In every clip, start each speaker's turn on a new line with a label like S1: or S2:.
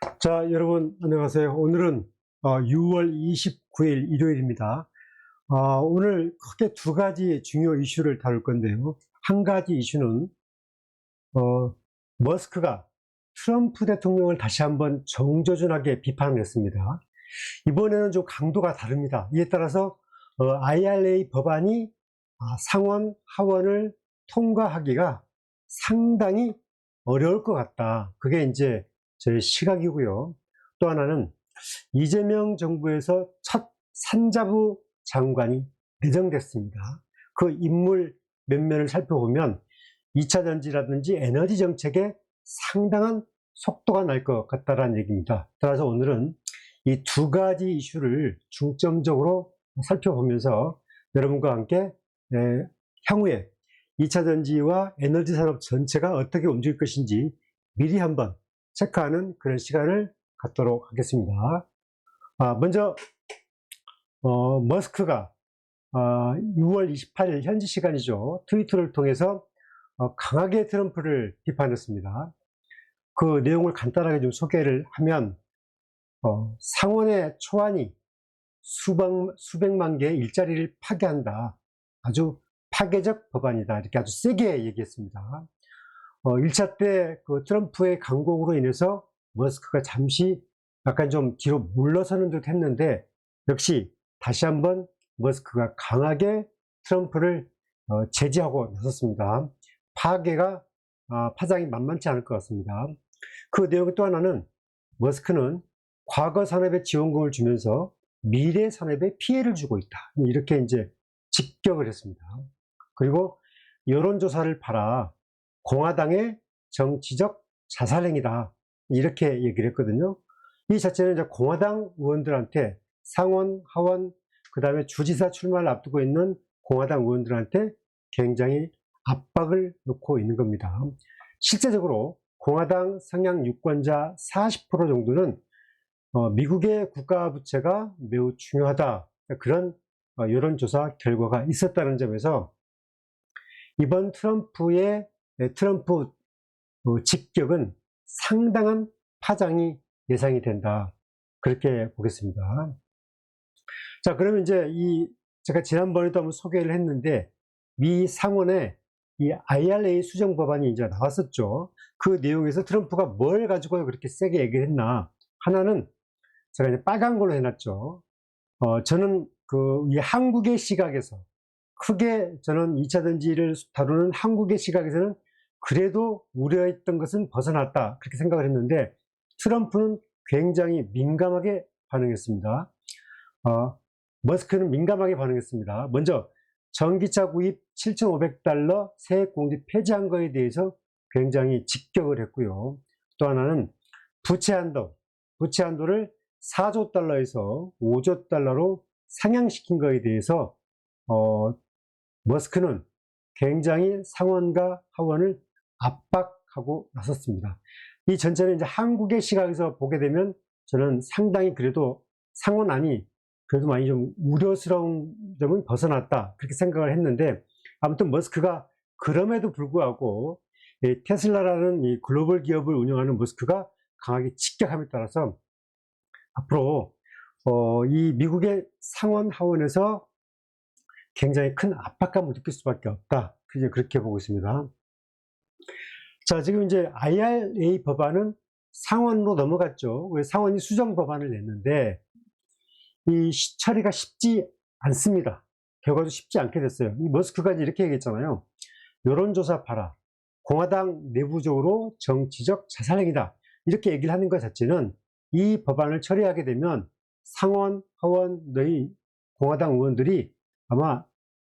S1: 자, 여러분 안녕하세요. 오늘은 어, 6월 29일 일요일입니다. 어, 오늘 크게 두 가지 중요 이슈를 다룰 건데요. 한 가지 이슈는 어, 머스크가 트럼프 대통령을 다시 한번 정조준하게 비판했습니다. 이번에는 좀 강도가 다릅니다. 이에 따라서 어, IRA 법안이 아, 상원, 하원을 통과하기가 상당히 어려울 것 같다. 그게 이제 저의 시각이고요. 또 하나는 이재명 정부에서 첫 산자부 장관이 내정됐습니다. 그 인물 면면을 살펴보면 2차 전지라든지 에너지 정책에 상당한 속도가 날 것 같다라는 얘기입니다. 따라서 오늘은 이 두 가지 이슈를 중점적으로 살펴보면서 여러분과 함께 에, 향후에 2차 전지와 에너지 산업 전체가 어떻게 움직일 것인지 미리 한번 체크하는 그런 시간을 갖도록 하겠습니다. 아, 먼저 어, 머스크가 아, 6월 28일 현지 시간이죠. 트위터를 통해서 어, 강하게 트럼프를 비판했습니다. 그 내용을 간단하게 좀 소개를 하면 어, 상원의 초안이 수백, 수백만 개의 일자리를 파괴한다. 아주 파괴적 법안이다. 이렇게 아주 세게 얘기했습니다. 어, 1차 때 그 트럼프의 강공으로 인해서 머스크가 잠시 약간 좀 뒤로 물러서는 듯 했는데 역시 다시 한번 머스크가 강하게 트럼프를 어, 제지하고 나섰습니다. 파괴가 아, 파장이 만만치 않을 것 같습니다. 그 내용 또 하나는 머스크는 과거 산업에 지원금을 주면서 미래 산업에 피해를 주고 있다. 이렇게 이제 직격을 했습니다. 그리고 여론조사를 봐라. 공화당의 정치적 자살행위다. 이렇게 얘기를 했거든요. 이 자체는 이제 공화당 의원들한테 상원, 하원, 그 다음에 주지사 출마를 앞두고 있는 공화당 의원들한테 굉장히 압박을 놓고 있는 겁니다. 실제적으로 공화당 성향 유권자 40% 정도는 어, 미국의 국가 부채가 매우 중요하다. 그런 어, 여론조사 결과가 있었다는 점에서 이번 트럼프의 네, 트럼프 어, 직격은 상당한 파장이 예상이 된다. 그렇게 보겠습니다. 자, 그러면 이제 이 제가 지난번에도 한번 소개를 했는데 미 상원에 이 IRA 수정 법안이 이제 나왔었죠. 그 내용에서 트럼프가 뭘 가지고 그렇게 세게 얘기를 했나? 하나는 제가 이제 빨간 걸로 해놨죠. 어, 저는 그이 한국의 시각에서 크게 저는 2차 전지를 다루는 한국의 시각에서는 그래도 우려했던 것은 벗어났다. 그렇게 생각을 했는데 트럼프는 굉장히 민감하게 반응했습니다. 어, 머스크는 민감하게 반응했습니다. 먼저 전기차 구입 7,500달러 세액 공제 폐지한 거에 대해서 굉장히 직격을 했고요. 또 하나는 부채 한도, 부채 한도를 4조 달러에서 5조 달러로 상향시킨 거에 대해서 어, 머스크는 굉장히 상원과 하원을 압박하고 나섰습니다. 이 전체는 이제 한국의 시각에서 보게 되면 저는 상당히 그래도 상원안이 그래도 많이 좀 우려스러운 점은 벗어났다. 그렇게 생각을 했는데 아무튼 머스크가 그럼에도 불구하고 테슬라라는 이 글로벌 기업을 운영하는 머스크가 강하게 직격함에 따라서 앞으로 어, 이 미국의 상원 하원에서 굉장히 큰 압박감을 느낄 수밖에 없다. 그냥 그렇게 보고 있습니다. 자, 지금 이제 IRA 법안은 상원으로 넘어갔죠. 왜 상원이 수정 법안을 냈는데 이 처리가 쉽지 않습니다. 결과도 쉽지 않게 됐어요. 이 머스크가 이렇게 얘기했잖아요. 여론조사 봐라. 공화당 내부적으로 정치적 자살행위다. 이렇게 얘기를 하는 것 자체는 이 법안을 처리하게 되면 상원, 하원, 너희 공화당 의원들이 아마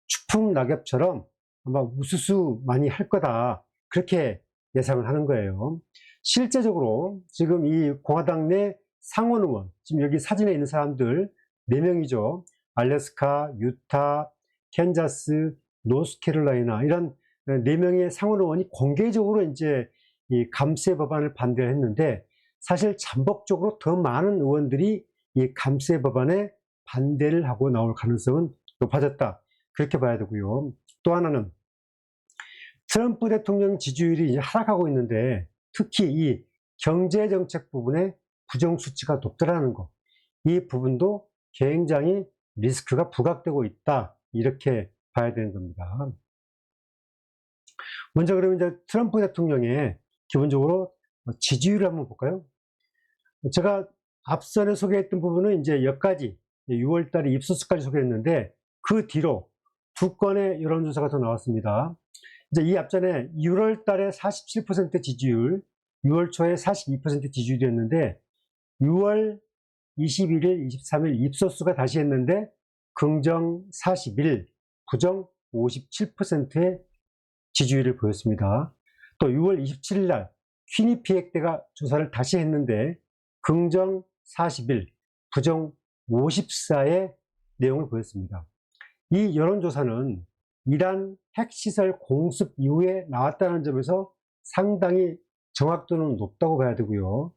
S1: 추풍 낙엽처럼 아마 우수수 많이 할 거다. 그렇게 예상을 하는 거예요. 실제적으로 지금 이 공화당 내 상원 의원, 지금 여기 사진에 있는 사람들 4명이죠. 알래스카, 유타, 캔자스, 노스캐롤라이나 이런 4명의 상원 의원이 공개적으로 이제 이 감세 법안을 반대를 했는데 사실 잠복적으로 더 많은 의원들이 이 감세 법안에 반대를 하고 나올 가능성은 높아졌다. 그렇게 봐야 되고요. 또 하나는 트럼프 대통령 지지율이 이제 하락하고 있는데 특히 이 경제 정책 부분에 부정 수치가 높더라는 거. 이 부분도 굉장히 리스크가 부각되고 있다. 이렇게 봐야 되는 겁니다. 먼저 그러면 이제 트럼프 대통령의 기본적으로 지지율을 한번 볼까요? 제가 앞선에 소개했던 부분은 이제 여기까지 6월 달에 입소수까지 소개했는데 그 뒤로 두 건의 여론조사가 더 나왔습니다. 이제 이 앞전에 6월 달에 47% 지지율, 6월 초에 42% 지지율이었는데 6월 21일, 23일 입소수가 다시 했는데 긍정 41, 부정 57%의 지지율을 보였습니다. 또 6월 27일 날 퀴니피엑대가 조사를 다시 했는데 긍정 41, 부정 54의 내용을 보였습니다. 이 여론조사는 이란 핵시설 공습 이후에 나왔다는 점에서 상당히 정확도는 높다고 봐야 되고요.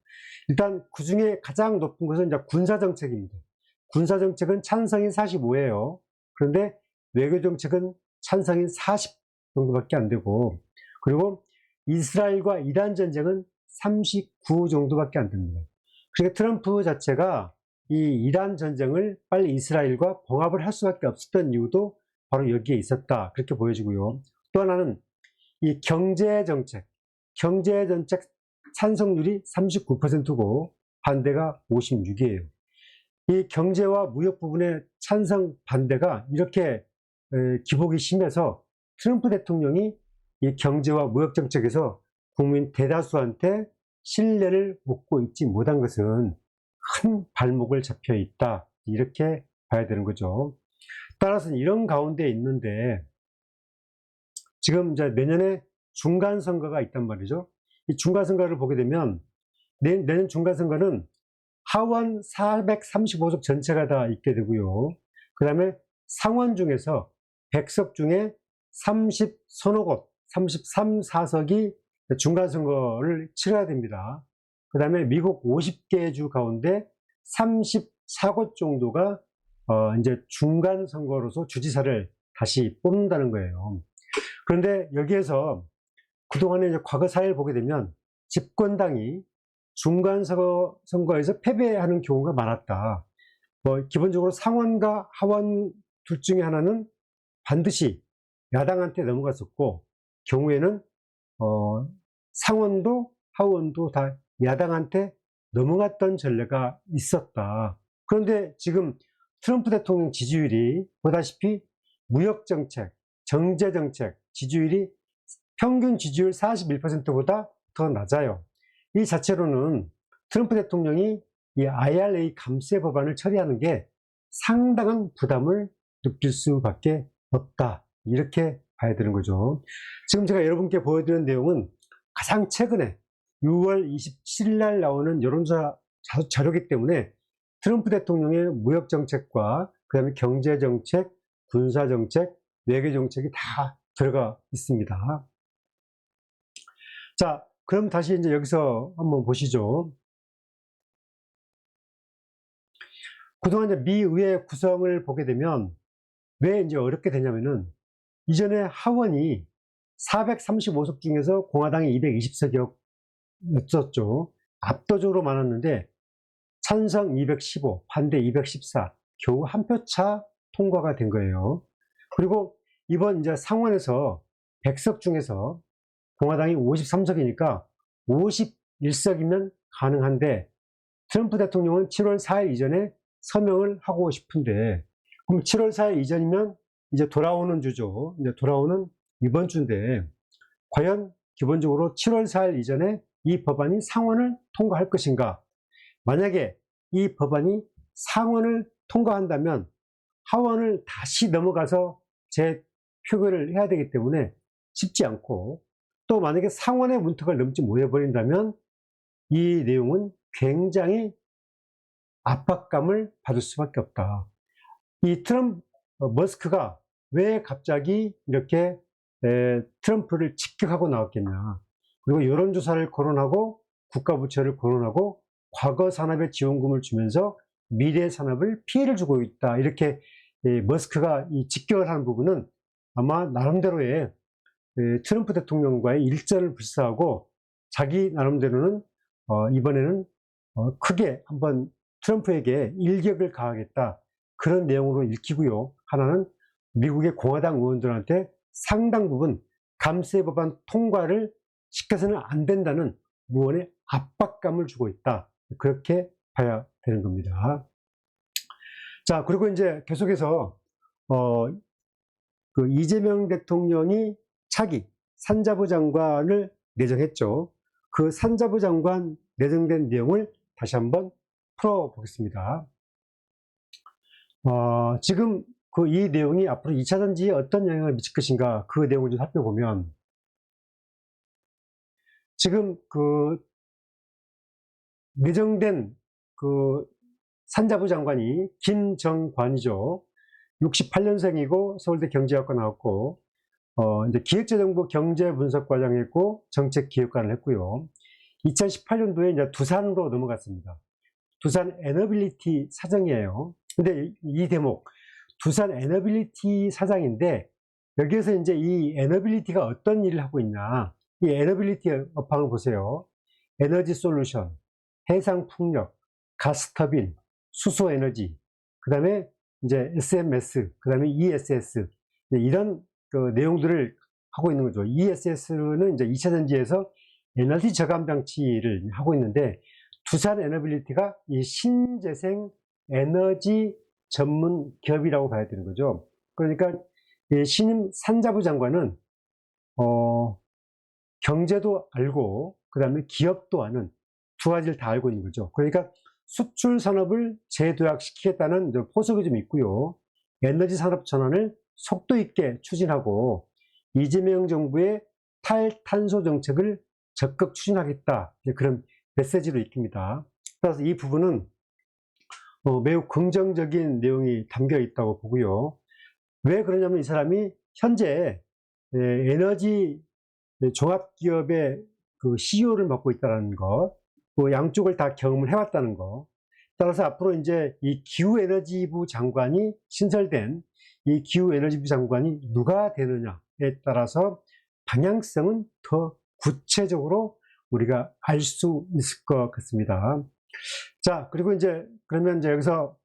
S1: 일단 그 중에 가장 높은 것은 이제 군사정책입니다. 군사정책은 찬성이 45예요. 그런데 외교정책은 찬성이 40 정도밖에 안 되고, 그리고 이스라엘과 이란 전쟁은 39 정도밖에 안 됩니다. 그러니까 트럼프 자체가 이 이란 전쟁을 빨리 이스라엘과 봉합을 할 수밖에 없었던 이유도 바로 여기에 있었다. 그렇게 보여지고요. 또 하나는 이 경제 정책, 경제 정책 찬성률이 39%고 반대가 56이에요. 이 경제와 무역 부분의 찬성 반대가 이렇게 기복이 심해서 트럼프 대통령이 이 경제와 무역 정책에서 국민 대다수한테 신뢰를 얻고 있지 못한 것은 큰 발목을 잡혀 있다. 이렇게 봐야 되는 거죠. 따라서 이런 가운데 있는데 지금 이제 내년에 중간 선거가 있단 말이죠. 이 중간 선거를 보게 되면 내, 내년 중간 선거는 하원 435석 전체가 다 있게 되고요. 그 다음에 상원 중에서 100석 중에 30 서너 곳, 33, 4석이 중간 선거를 치러야 됩니다. 그 다음에 미국 50개 주 가운데 34곳 정도가 어 이제 중간 선거로서 주지사를 다시 뽑는다는 거예요. 그런데 여기에서 그동안에 이제 과거 사례를 보게 되면 집권당이 중간 선거, 선거에서 패배하는 경우가 많았다. 뭐 기본적으로 상원과 하원 둘 중에 하나는 반드시 야당한테 넘어갔었고 경우에는 어, 상원도 하원도 다 야당한테 넘어갔던 전례가 있었다. 그런데 지금 트럼프 대통령 지지율이 보다시피 무역정책, 경제정책 지지율이 평균 지지율 41%보다 더 낮아요. 이 자체로는 트럼프 대통령이 이 IRA 감세 법안을 처리하는 게 상당한 부담을 느낄 수밖에 없다. 이렇게 봐야 되는 거죠. 지금 제가 여러분께 보여드리는 내용은 가장 최근에 6월 27일 날 나오는 여론조사 자료이기 때문에 트럼프 대통령의 무역 정책과 그 다음에 경제 정책, 군사 정책, 외교 정책이 다 들어가 있습니다. 자, 그럼 다시 이제 여기서 한번 보시죠. 그동안 이제 미 의회 구성을 보게 되면 왜 이제 어렵게 되냐면은 이전에 하원이 435석 중에서 공화당이 220석이었죠. 압도적으로 많았는데 찬성 215, 반대 214, 겨우 한 표 차 통과가 된 거예요. 그리고 이번 이제 상원에서 100석 중에서 공화당이 53석이니까 51석이면 가능한데 트럼프 대통령은 7월 4일 이전에 서명을 하고 싶은데 그럼 7월 4일 이전이면 이제 돌아오는 주죠. 이제 돌아오는 이번 주인데 과연 기본적으로 7월 4일 이전에 이 법안이 상원을 통과할 것인가? 만약에 이 법안이 상원을 통과한다면 하원을 다시 넘어가서 재표결을 해야 되기 때문에 쉽지 않고 또 만약에 상원의 문턱을 넘지 못해버린다면 이 내용은 굉장히 압박감을 받을 수밖에 없다. 이 트럼프, 머스크가 왜 갑자기 이렇게 에, 트럼프를 직격하고 나왔겠냐. 그리고 여론조사를 거론하고 국가부채를 거론하고 과거 산업에 지원금을 주면서 미래 산업을 피해를 주고 있다. 이렇게 에, 머스크가 이 직격을 하는 부분은 아마 나름대로의 에, 트럼프 대통령과의 일전을 불사하고 자기 나름대로는 어, 이번에는 어, 크게 한번 트럼프에게 일격을 가하겠다. 그런 내용으로 읽히고요. 하나는 미국의 공화당 의원들한테 상당 부분 감세 법안 통과를 시켜서는 안 된다는 무언의 압박감을 주고 있다. 그렇게 봐야 되는 겁니다. 자, 그리고 이제 계속해서, 어, 그 이재명 대통령이 차기 산자부 장관을 내정했죠. 그 산자부 장관 내정된 내용을 다시 한번 풀어보겠습니다. 어, 지금 그 이 내용이 앞으로 2차 전지에 어떤 영향을 미칠 것인가 그 내용을 좀 살펴보면 지금 그 내정된 그 산자부 장관이 김정관이죠. 68년생이고 서울대 경제학과 나왔고 어 이제 기획재정부 경제분석과장 했고 정책기획관을 했고요. 2018년도에 이제 두산으로 넘어갔습니다. 두산 에너빌리티 사장이에요. 근데 이- 이 대목 두산 에너빌리티 사장인데 여기에서 이제 이 에너빌리티가 어떤 일을 하고 있냐 이 에너빌리티 업황을 보세요. 에너지 솔루션, 해상 풍력, 가스터빈, 수소 에너지, 그 다음에 이제 SMS, 그 다음에 ESS, 이런 그 내용들을 하고 있는 거죠. ESS는 이제 2차 전지에서 에너지 저감 장치를 하고 있는데, 두산 에너빌리티가 이 신재생 에너지 전문 기업이라고 봐야 되는 거죠. 그러니까 이 신임 산자부 장관은, 어, 경제도 알고, 그 다음에 기업도 아는 두 가지를 다 알고 있는 거죠. 그러니까 수출 산업을 재도약시키겠다는 포석이 좀 있고요. 에너지 산업 전환을 속도 있게 추진하고 이재명 정부의 탈탄소 정책을 적극 추진하겠다. 그런 메시지로 읽힙니다. 따라서 이 부분은 어, 매우 긍정적인 내용이 담겨 있다고 보고요. 왜 그러냐면 이 사람이 현재 예, 에너지 종합기업의 그 CEO를 맡고 있다는 것, 또 양쪽을 다 경험을 해왔다는 거. 따라서 앞으로 이제 이 기후에너지부 장관이 신설된 이 기후에너지부 장관이 누가 되느냐에 따라서 방향성은 더 구체적으로 우리가 알 수 있을 것 같습니다. 자, 그리고 이제 그러면 이제 여기서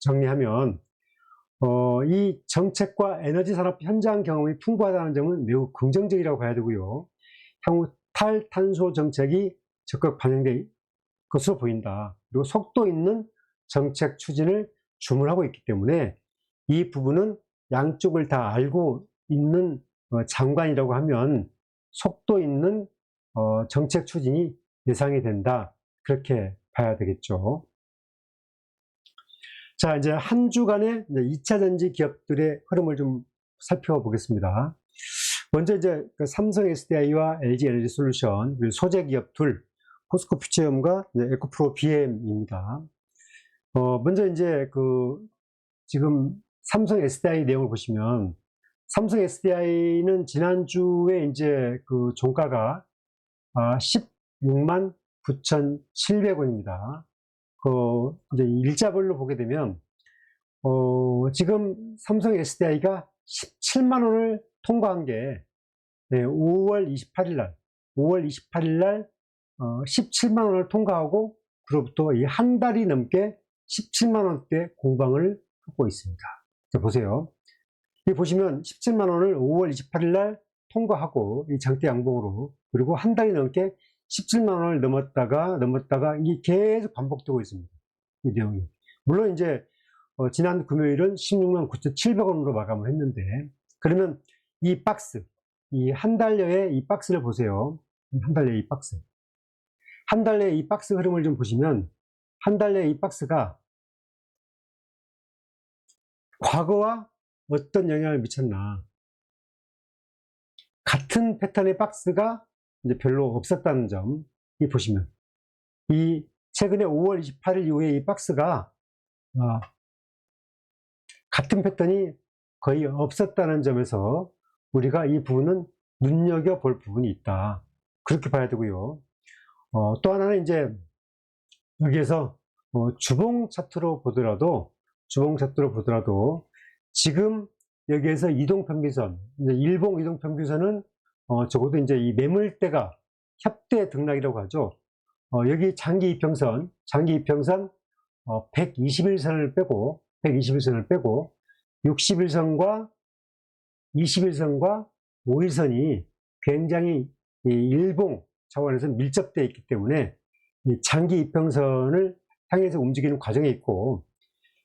S1: 정리하면 어, 이 정책과 에너지 산업 현장 경험이 풍부하다는 점은 매우 긍정적이라고 봐야 되고요. 향후 탈탄소 정책이 적극 반영될 것으로 보인다. 그리고 속도 있는 정책 추진을 주문하고 있기 때문에 이 부분은 양쪽을 다 알고 있는 어, 장관이라고 하면 속도 있는 어, 정책 추진이 예상이 된다. 그렇게 봐야 되겠죠. 자, 이제 한 주간의 2차 전지 기업들의 흐름을 좀 살펴보겠습니다. 먼저 이제 그 삼성 SDI와 LG 에너지 솔루션, 소재 기업 둘, 포스코 퓨처엠과 에코프로 BM입니다. 어, 먼저 이제 그 지금 삼성 SDI 내용을 보시면 삼성 SDI는 지난주에 이제 그 종가가 아, 16만 9,700원입니다. 그 이제 일자별로 보게 되면 어, 지금 삼성 SDI가 17만 원을 통과한 게 네, 5월 28일 날, 5월 28일 날 어, 17만 원을 통과하고 그로부터 이 한 달이 넘게 17만 원대 공방을 하고 있습니다. 자, 보세요. 이 보시면 17만 원을 5월 28일 날 통과하고 이 장대 양봉으로 그리고 한 달이 넘게 17만 원을 넘었다가 넘었다가 이게 계속 반복되고 있습니다. 이 내용이. 물론 이제 어, 지난 금요일은 16만 9,700원으로 마감을 했는데 그러면 이 박스 이 한 달여의 이 박스를 보세요. 한 달여의 이 박스. 한 달의 이 박스 흐름을 좀 보시면 한 달의 이 박스가 과거와 어떤 영향을 미쳤나. 같은 패턴의 박스가 이제 별로 없었다는 점 이 보시면 이 최근에 5월 28일 이후에 이 박스가 아, 같은 패턴이 거의 없었다는 점에서 우리가 이 부분은 눈여겨볼 부분이 있다. 그렇게 봐야 되고요 어, 또 하나는 이제 여기에서 어, 주봉 차트로 보더라도 주봉 차트로 보더라도 지금 여기에서 이동 평균선 이제 일봉 이동 평균선은 어, 적어도 이제 이 매물대가 협대 등락이라고 하죠. 어, 여기 장기 이평선, 장기 이평선 어, 121선을 빼고 121선을 빼고 61선과 21선과 5일선이 굉장히 이 일봉 차원에서 밀접되어 있기 때문에 이 장기 이평선을 향해서 움직이는 과정에 있고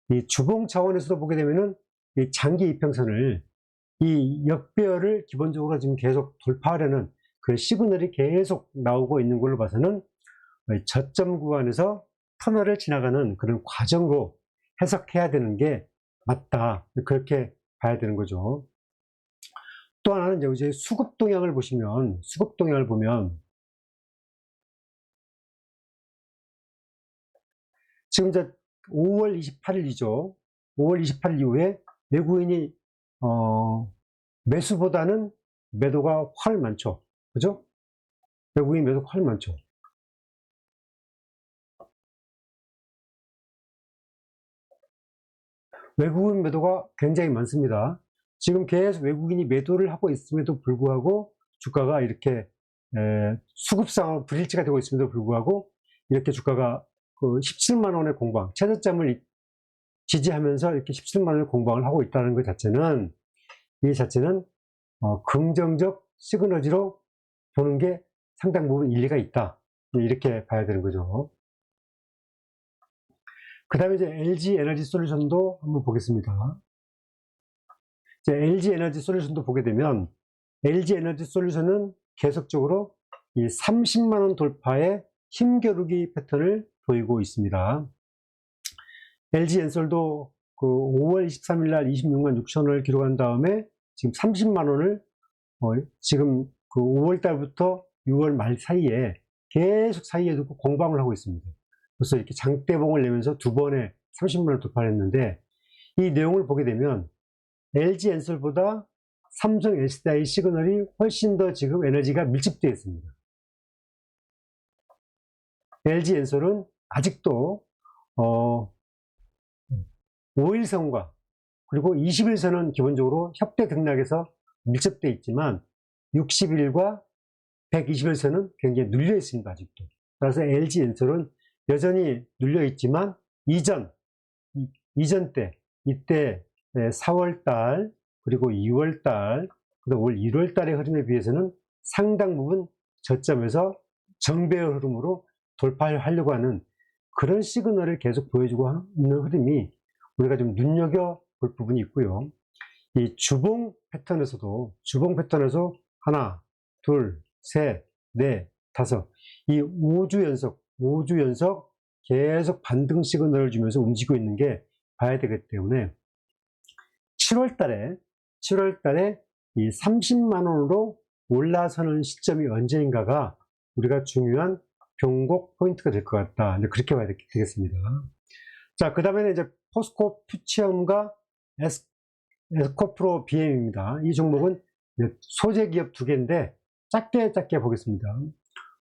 S1: 이 주봉 차원에서도 보게 되면은 이 장기 이평선을 이 역배열을 기본적으로 지금 계속 돌파하려는 그 시그널이 계속 나오고 있는 걸로 봐서는 저점 구간에서 터널을 지나가는 그런 과정으로 해석해야 되는 게 맞다. 그렇게 봐야 되는 거죠. 또 하나는 이제 수급 동향을 보시면, 수급 동향을 보면, 지금 이제 5월 28일이죠. 5월 28일 이후에 외국인이, 어, 매수보다는 매도가 훨 많죠. 그죠? 외국인 매도가 훨 많죠. 외국인 매도가 굉장히 많습니다. 지금 계속 외국인이 매도를 하고 있음에도 불구하고 주가가 이렇게 에, 수급상으로 불일치가 되고 있음에도 불구하고 이렇게 주가가 그 17만 원의 공방, 최저점을 지지하면서 이렇게 17만 원의 공방을 하고 있다는 것 자체는 이 자체는 어, 긍정적 시그너지로 보는 게 상당 부분 일리가 있다. 이렇게 봐야 되는 거죠. 그 다음에 이제 LG 에너지 솔루션도 한번 보겠습니다. 이제 LG 에너지 솔루션도 보게 되면 LG 에너지 솔루션은 계속적으로 이 30만원 돌파의 힘겨루기 패턴을 보이고 있습니다. LG 엔솔도 그 5월 23일 날 26만 6천 원을 기록한 다음에 지금 30만 원을 어 지금 그 5월 달부터 6월 말 사이에 계속 사이에 두고 공방을 하고 있습니다. 그래서 이렇게 장대봉을 내면서 두 번에 30만원 돌파를 했는데 이 내용을 보게 되면 LG 엔솔보다 삼성 SDI 시그널이 훨씬 더 지금 에너지가 밀집되어 있습니다. LG 엔솔은 아직도 어 5일선과 그리고 20일선은 기본적으로 협대 등락에서 밀접되어 있지만 60일과 120일선은 굉장히 눌려 있습니다. 아직도. 따라서 LG 엔솔은 여전히 눌려 있지만 이전 이, 이전 때 이때 4월 달 그리고 2월 달 그리고 올 1월 달의 흐름에 비해서는 상당 부분 저점에서 정배열 흐름으로 돌파하려고 하는 그런 시그널을 계속 보여주고 있는 흐름이 우리가 좀 눈여겨 볼 부분이 있고요. 이 주봉 패턴에서도 주봉 패턴에서 하나, 둘, 셋, 넷, 다섯 이 5주 연속 5주 연속 계속 반등 시그널을 주면서 움직이고 있는 게 봐야 되기 때문에 7월 달에 7월 달에 이 30만 원으로 올라서는 시점이 언제인가가 우리가 중요한 변곡 포인트가 될 것 같다. 그렇게 봐야 되겠습니다. 자, 그 다음에는 이제 포스코 퓨치엄과 에스, 에스코프로 BM입니다. 이 종목은 소재 기업 두 개인데 작게 작게 보겠습니다.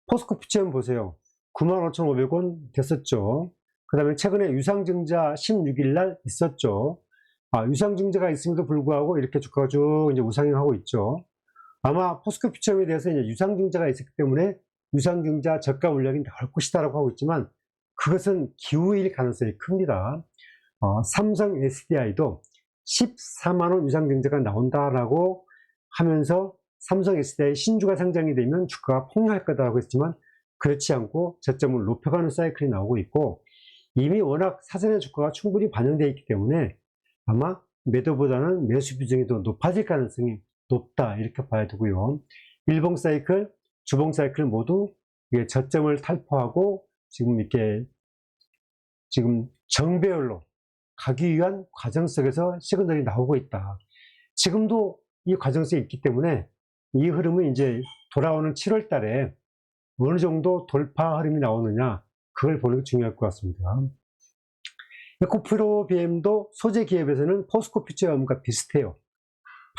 S1: 포스코 퓨치엄 보세요. 95,500원 됐었죠. 그 다음에 최근에 유상증자 16일 날 있었죠. 아, 유상증자가 있음에도 불구하고 이렇게 주가가 쭉 이제 우상향하고 있죠. 아마 포스코 퓨처에 대해서 이제 유상증자가 있었기 때문에 유상증자 저가 물량이 나올 것이다라고 하고 있지만 그것은 기후일 가능성이 큽니다. 어, 삼성 SDI도 14만원 유상증자가 나온다라고 하면서 삼성 SDI 신주가 상장이 되면 주가가 폭락할 거다라고 했지만 그렇지 않고 저점을 높여가는 사이클이 나오고 있고 이미 워낙 사전의 주가가 충분히 반영되어 있기 때문에 아마 매도보다는 매수 비중이 더 높아질 가능성이 높다 이렇게 봐야 되고요. 일봉 사이클, 주봉 사이클 모두 저점을 탈포하고 지금 이렇게 지금 정배열로 가기 위한 과정 속에서 시그널이 나오고 있다. 지금도 이 과정 속에 있기 때문에 이 흐름은 이제 돌아오는 7월 달에 어느 정도 돌파 흐름이 나오느냐 그걸 보는 게 중요할 것 같습니다. 에코프로 BM도 소재 기업에서는 포스코 퓨처음과 비슷해요.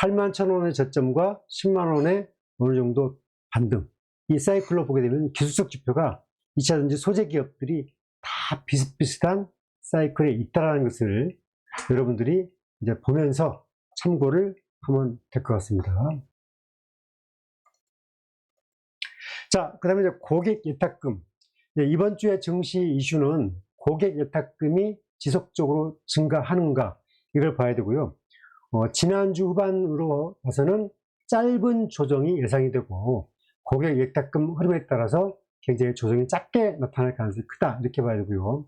S1: 8만 1천원의 저점과 10만 원의 어느 정도 반등. 이 사이클로 보게 되면 기술적 지표가 2차 전지 소재 기업들이 다 비슷비슷한 사이클에 있다는 것을 여러분들이 이제 보면서 참고를 하면 될 것 같습니다. 자, 그 다음에 이제 고객 예탁금. 네, 이번 주에 증시 이슈는 고객 예탁금이 지속적으로 증가하는가 이걸 봐야 되고요. 어, 지난주 후반으로 봐서는 짧은 조정이 예상이 되고 고객 예탁금 흐름에 따라서 굉장히 조정이 작게 나타날 가능성이 크다 이렇게 봐야 되고요.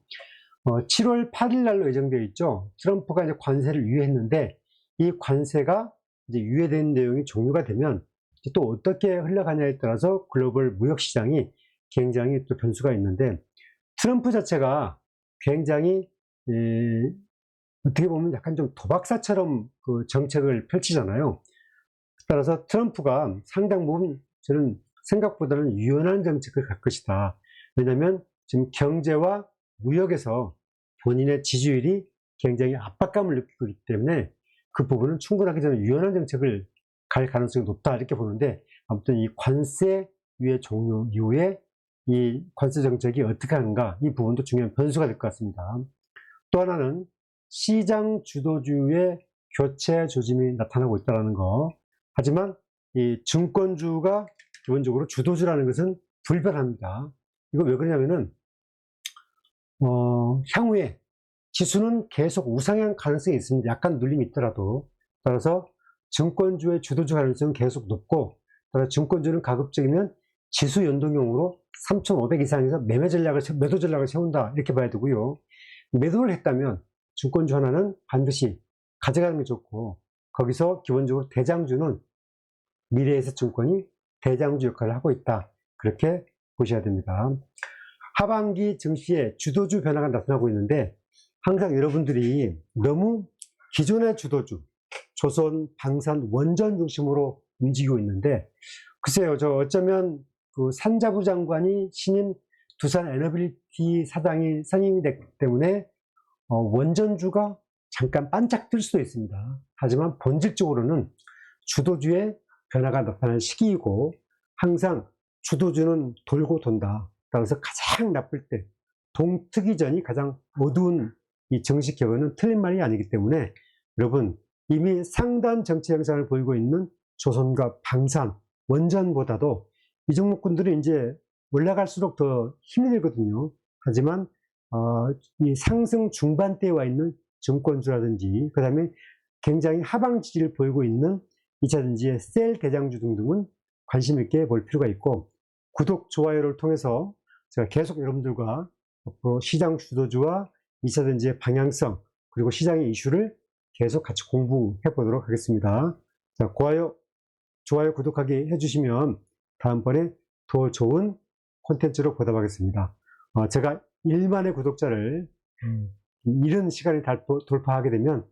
S1: 어, 7월 8일 날로 예정되어 있죠. 트럼프가 이제 관세를 유예했는데 이 관세가 이제 유예된 내용이 종료가 되면 또 어떻게 흘러가냐에 따라서 글로벌 무역 시장이 굉장히 또 변수가 있는데 트럼프 자체가 굉장히 에, 어떻게 보면 약간 좀 도박사처럼 그 정책을 펼치잖아요. 따라서 트럼프가 상당 부분 저는 생각보다는 유연한 정책을 갈 것이다. 왜냐하면 지금 경제와 무역에서 본인의 지지율이 굉장히 압박감을 느끼고 있기 때문에 그 부분은 충분하게 저는 유연한 정책을 갈 가능성이 높다 이렇게 보는데 아무튼 이 관세 유예 종료 이후에 이 관세 정책이 어떻게 하는가 이 부분도 중요한 변수가 될 것 같습니다. 또 하나는 시장 주도주의 교체 조짐이 나타나고 있다는 거. 하지만 이 증권주가 기본적으로 주도주라는 것은 불변합니다. 이거 왜 그러냐면은 어, 향후에 지수는 계속 우상향 가능성이 있습니다. 약간 눌림이 있더라도. 따라서 증권주의 주도주 가능성은 계속 높고, 따라서 증권주는 가급적이면 지수 연동형으로 3,500 이상에서 매매 전략을, 세- 매도 전략을 세운다. 이렇게 봐야 되고요. 매도를 했다면 증권주 하나는 반드시 가져가는 게 좋고, 거기서 기본적으로 대장주는 미래에셋 증권이 대장주 역할을 하고 있다. 그렇게 보셔야 됩니다. 하반기 증시에 주도주 변화가 나타나고 있는데 항상 여러분들이 너무 기존의 주도주, 조선, 방산, 원전 중심으로 움직이고 있는데 글쎄요, 저 어쩌면 그 산자부 장관이 신임 두산 에너빌리티 사장이 선임이 됐기 때문에 어, 원전주가 잠깐 반짝 뜰 수도 있습니다. 하지만 본질적으로는 주도주의 변화가 나타날 시기이고 항상 주도주는 돌고 돈다. 따라서 가장 나쁠 때 동트기 전이 가장 어두운 이 정식 격언은 틀린 말이 아니기 때문에 여러분 이미 상단 정치 현상을 보이고 있는 조선과 방산, 원전보다도 이 종목군들이 이제 올라갈수록 더 힘이 들거든요. 하지만 어, 이 상승 중반대에 와 있는 증권주라든지 그 다음에 굉장히 하방 지지를 보이고 있는 2차 전지의 셀 대장주 등등은 관심 있게 볼 필요가 있고 구독, 좋아요를 통해서 제가 계속 여러분들과 앞으로 시장 주도주와 2차 전지의 방향성 그리고 시장의 이슈를 계속 같이 공부해 보도록 하겠습니다. 자, 좋아요, 좋아요, 구독하기 해주시면 다음번에 더 좋은 콘텐츠로 보답하겠습니다. 어, 제가 1만의 구독자를 음, 이른 시간에 돌파하게 되면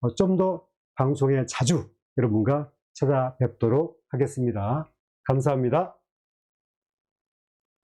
S1: 어, 좀더 방송에 자주 여러분과 찾아뵙도록 하겠습니다. 감사합니다.